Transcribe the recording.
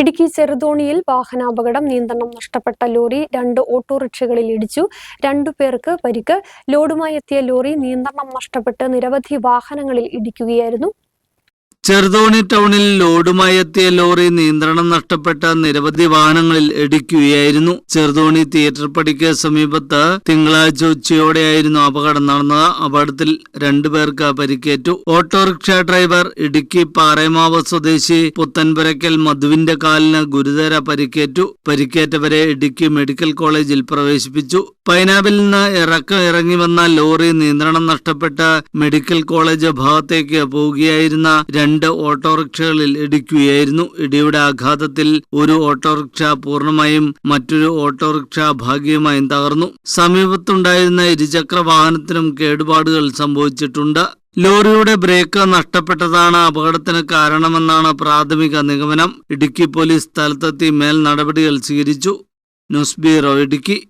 ഇടുക്കി ചെറുതോണിയിൽ വാഹനാപകടം നിയന്ത്രണം നഷ്ടപ്പെട്ട ലോറി രണ്ട് ഓട്ടോറിക്ഷകളിൽ ഇടിച്ചു. രണ്ടു പേർക്ക് പരിക്ക്. ലോഡുമായി എത്തിയ ലോറി നിയന്ത്രണം നഷ്ടപ്പെട്ട് നിരവധി വാഹനങ്ങളിൽ ഇടിക്കുകയായിരുന്നു. ചെറുതോണി ടൗണിൽ ലോഡുമായി എത്തിയ ലോറി നിയന്ത്രണം നഷ്ടപ്പെട്ട നിരവധി വാഹനങ്ങളിൽ ഇടിക്കുകയായിരുന്നു. ചെറുതോണി തിയേറ്റർ പടിക്ക് സമീപത്ത് തിങ്കളാഴ്ച ഉച്ചയോടെയായിരുന്നു അപകടം നടന്നത്. അപകടത്തിൽ രണ്ടുപേർക്ക് പരിക്കേറ്റു. ഓട്ടോറിക്ഷ ഡ്രൈവർ ഇടുക്കി പാറേമാവ് സ്വദേശി പുത്തൻപുരയ്ക്കൽ മധുവിന്റെ കാലിന് ഗുരുതര പരിക്കേറ്റു. പരിക്കേറ്റവരെ ഇടുക്കി മെഡിക്കൽ കോളേജിൽ പ്രവേശിപ്പിച്ചു. പൈനാബിൽ നിന്ന് ഇറക്കം ഇറങ്ങി വന്ന ലോറി നിയന്ത്രണം നഷ്ടപ്പെട്ട മെഡിക്കൽ കോളേജ് ഭാഗത്തേക്ക് പോവുകയായിരുന്ന രണ്ട് ഓട്ടോറിക്ഷകളിൽ ഇടിക്കുകയായിരുന്നു. ഇടിയുടെ ആഘാതത്തിൽ ഒരു ഓട്ടോറിക്ഷ പൂർണമായും മറ്റൊരു ഓട്ടോറിക്ഷ ഭാഗികമായും തകർന്നു. സമീപത്തുണ്ടായിരുന്ന ഇരുചക്ര വാഹനത്തിനും കേടുപാടുകൾ സംഭവിച്ചിട്ടുണ്ട്. ലോറിയുടെ ബ്രേക്ക് നഷ്ടപ്പെട്ടതാണ് അപകടത്തിന് കാരണമെന്നാണ് പ്രാഥമിക നിഗമനം. ഇടുക്കി പോലീസ് സ്ഥലത്തെത്തി മേൽ നടപടികൾ സ്വീകരിച്ചു. News bureau Idukki.